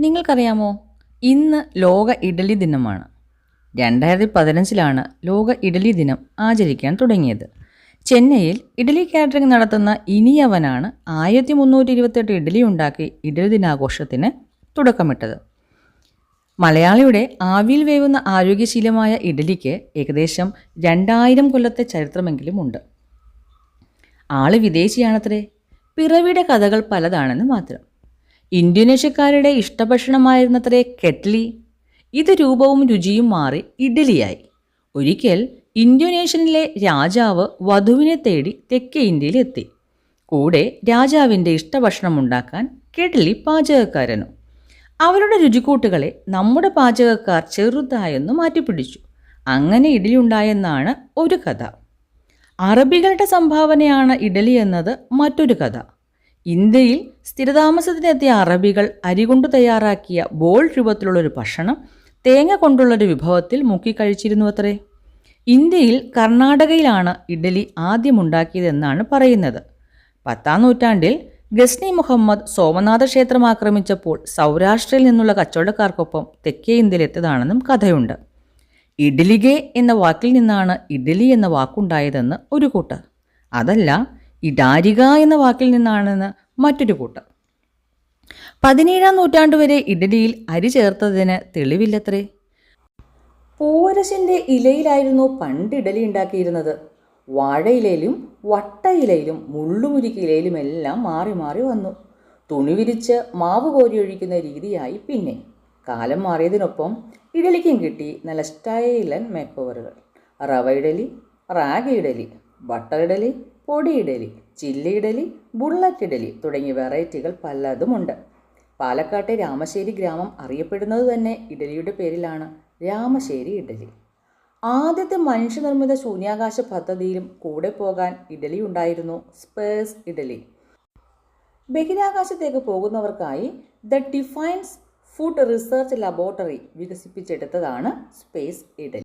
നിങ്ങൾക്കറിയാമോ? ഇന്ന് ലോക ഇഡലി ദിനമാണ്. രണ്ടായിരത്തി പതിനഞ്ചിലാണ് ലോക ഇഡലി ദിനം ആചരിക്കാൻ തുടങ്ങിയത്. ചെന്നൈയിൽ ഇഡലി കാറ്ററിംഗ് നടത്തുന്ന ഇനിയവനാണ് ആയിരത്തി മുന്നൂറ്റി ഇരുപത്തെട്ട് ഇഡലി ഉണ്ടാക്കി ഇഡലി ദിനാഘോഷത്തിന് തുടക്കമിട്ടത്. മലയാളിയുടെ ആവിയിൽ വേവുന്ന ആരോഗ്യശീലമായ ഇഡലിക്ക് ഏകദേശം രണ്ടായിരം കൊല്ലത്തെ ചരിത്രമെങ്കിലും ഉണ്ട്. ആൾ വിദേശിയാണത്രേ. പിറവിയുടെ കഥകൾ പലതാണെന്ന് മാത്രം. ഇന്തോനേഷ്യക്കാരുടെ ഇഷ്ടഭക്ഷണമായിരുന്നത്രേ കെറ്റ്ലി. ഇത് രൂപവും രുചിയും മാറി ഇഡ്ഡലിയായി. ഒരിക്കൽ ഇന്തോനേഷ്യനിലെ രാജാവ് വധുവിനെ തേടി തെക്കേ ഇന്ത്യയിലെത്തി. കൂടെ രാജാവിന്റെ ഇഷ്ടഭക്ഷണം ഉണ്ടാക്കാൻ കെഡ്ലി പാചകക്കാരനും. അവരുടെ രുചിക്കൂട്ടുകളെ നമ്മുടെ പാചകക്കാർ ചെറുതായൊന്ന് മാറ്റിപ്പിടിച്ചു. അങ്ങനെ ഇഡലി ഉണ്ടായെന്നാണ് ഒരു കഥ. അറബികളുടെ സംഭാവനയാണ് ഇഡലി എന്നത് മറ്റൊരു കഥ. ഇന്ത്യയിൽ സ്ഥിരതാമസത്തിനെത്തിയ അറബികൾ അരി കൊണ്ട് തയ്യാറാക്കിയ ബോൾ രൂപത്തിലുള്ളൊരു ഭക്ഷണം തേങ്ങ കൊണ്ടുള്ളൊരു വിഭവത്തിൽ മുക്കി കഴിച്ചിരുന്നു അത്രേ ഇന്ത്യയിൽ കർണാടകയിലാണ് ഇഡലി ആദ്യമുണ്ടാക്കിയതെന്നാണ് പറയുന്നത്. പത്താം നൂറ്റാണ്ടിൽ ഗസ്നി മുഹമ്മദ് സോമനാഥ ക്ഷേത്രം ആക്രമിച്ചപ്പോൾ സൗരാഷ്ട്രയിൽ നിന്നുള്ള കച്ചവടക്കാർക്കൊപ്പം തെക്കേ ഇന്ത്യയിലെത്തിയതാണെന്നും കഥയുണ്ട്. ഇഡലിഗെ എന്ന വാക്കിൽ നിന്നാണ് ഇഡലി എന്ന വാക്കുണ്ടായതെന്ന് ഒരു കൂട്ടർ. അതല്ല ഇഡാരിക എന്ന വാക്കിൽ നിന്നാണെന്ന് മറ്റൊരു കൂട്ടം. പതിനേഴാം നൂറ്റാണ്ട് വരെ ഇഡലിയിൽ അരി ചേർത്തതിന് തെളിവില്ലത്രേ? പൂവരശിന്റെ ഇലയിലായിരുന്നു പണ്ട് ഇഡലി ഉണ്ടാക്കിയിരുന്നത്. വാഴയിലയിലും വട്ടയിലയിലും മുള്ളുമുരുക്കി എല്ലാം മാറി മാറി വന്നു. തുണി വിരിച്ച് മാവ് കോരി ഒഴിക്കുന്ന രീതിയായി പിന്നെ. കാലം മാറിയതിനൊപ്പം ഇഡലിക്കും കിട്ടി നല്ല സ്റ്റൈലൻ മേക്കോവറുകൾ rava idli റാഗ idli butter idli podi idli chilli idli bullet idli തുടങ്ങിയ വെറൈറ്റികൾ പലതുമുണ്ട്. പാലക്കാട്ടെ രാമശ്ശേരി ഗ്രാമം അറിയപ്പെടുന്നത് തന്നെ ഇഡലിയുടെ പേരിലാണ് രാമശ്ശേരി ഇഡലി. ആദ്യത്തെ മനുഷ്യനിർമ്മിത ശൂന്യാകാശ പദ്ധതിയിലും കൂടെ പോകാൻ ഇഡലി ഉണ്ടായിരുന്നു സ്പേസ് ഇഡലി. ബഹിരാകാശത്തേക്ക് പോകുന്നവർക്കായി the defence food research laboratory വികസിപ്പിച്ചെടുത്തതാണ് space idli.